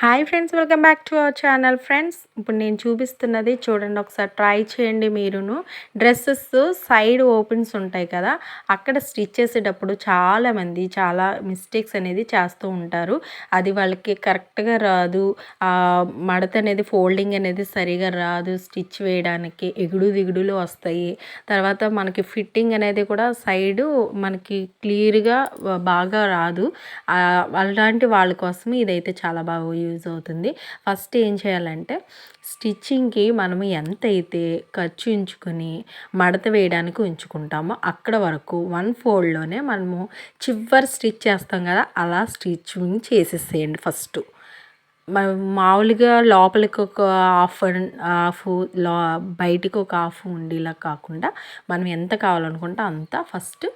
Hi friends welcome back to our channel. Friends ఇప్పుడు నేను చూపిస్తున్నది చూడండి ఒకసారి ట్రై చేయండి మీరును. డ్రెస్సెస్ సైడ్ ఓపెన్స్ ఉంటాయి కదా అక్కడ స్టిచ్ చేసేటప్పుడు చాలామంది చాలా మిస్టేక్స్ అనేది చేస్తూ ఉంటారు. అది వాళ్ళకి కరెక్ట్గా రాదు. మడత అనేది ఫోల్డింగ్ అనేది సరిగా రాదు స్టిచ్ వేయడానికి. ఎగుడు దిగుడులు వస్తాయి. తర్వాత మనకి ఫిట్టింగ్ అనేది కూడా సైడు మనకి క్లియర్గా బాగా రాదు. అలాంటి వాళ్ళ కోసం ఇదైతే చాలా బాగా యూజ్ అవుతుంది. ఫస్ట్ ఏం చేయాలంటే స్టిచ్చింగ్కి మనము ఎంతైతే ఖర్చు ఉంచుకొని మడత వేయడానికి ఉంచుకుంటామో అక్కడ వరకు వన్ ఫోల్డ్లోనే మనము చివరి స్టిచ్ చేస్తాం కదా అలా స్టిచ్చింగ్ చేసేసేయండి ఫస్ట్. మామూలుగా లోపలికి ఒక హాఫ్ హాఫ్లో బయటికి ఒక హాఫ్ ఉండేలా కాకుండా మనం ఎంత కావాలనుకుంటే అంత ఫస్ట్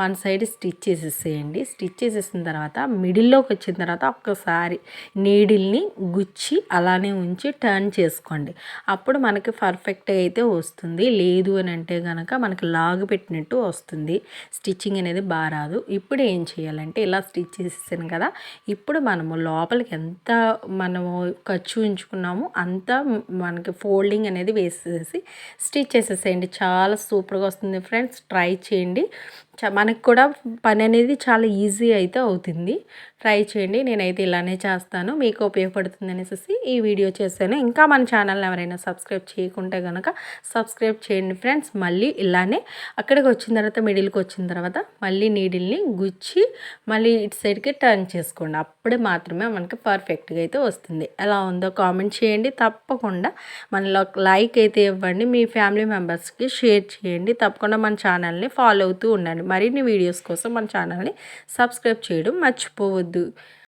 వన్ సైడ్ స్టిచ్ చేసేసేయండి. స్టిచ్ చేసేసిన తర్వాత మిడిల్లోకి వచ్చిన తర్వాత ఒక్కసారి నీడిల్ని గుచ్చి అలానే ఉంచి టర్న్ చేసుకోండి. అప్పుడు మనకి పర్ఫెక్ట్గా అయితే వస్తుంది. లేదు అని అంటే కనుక మనకి లాగు పెట్టినట్టు వస్తుంది. స్టిచ్చింగ్ అనేది బాగా రాదు. ఇప్పుడు ఏం చేయాలంటే ఇలా స్టిచ్ చేసేసాను కదా ఇప్పుడు మనము లోపలికి ఎంత మనము ఖర్చు ఉంచుకున్నామో అంత మనకి ఫోల్డింగ్ అనేది వేసేసి స్టిచ్ చేసేసేయండి. చాలా సూపర్గా వస్తుంది ఫ్రెండ్స్. ట్రై చేయండి. మనకు కూడా పని అనేది చాలా ఈజీ అయితే అవుతుంది. ట్రై చేయండి. నేనైతే ఇలానే చేస్తాను. మీకు ఉపయోగపడుతుంది అనేసి ఈ వీడియో చేశాను. ఇంకా మన ఛానల్ని ఎవరైనా సబ్స్క్రైబ్ చేయకుంటే కనుక సబ్స్క్రైబ్ చేయండి ఫ్రెండ్స్. మళ్ళీ ఇలానే అక్కడికి వచ్చిన తర్వాత మిడిల్కి వచ్చిన తర్వాత మళ్ళీ నీడిల్ని గుచ్చి మళ్ళీ ఇటు సైడ్కి టర్న్ చేసుకోండి. అప్పుడే మాత్రమే మనకి పర్ఫెక్ట్గా అయితే వస్తుంది. ఎలా ఉందో కామెంట్ చేయండి. తప్పకుండా మనలో లైక్ అయితే ఇవ్వండి. మీ ఫ్యామిలీ మెంబర్స్కి షేర్ చేయండి. తప్పకుండా మన ఛానల్ని ఫాలో అవుతూ ఉండండి. మరిన్ని వీడియోస్ కోసం మన ఛానల్ని సబ్స్క్రైబ్ చేయడం మర్చిపోవద్దు.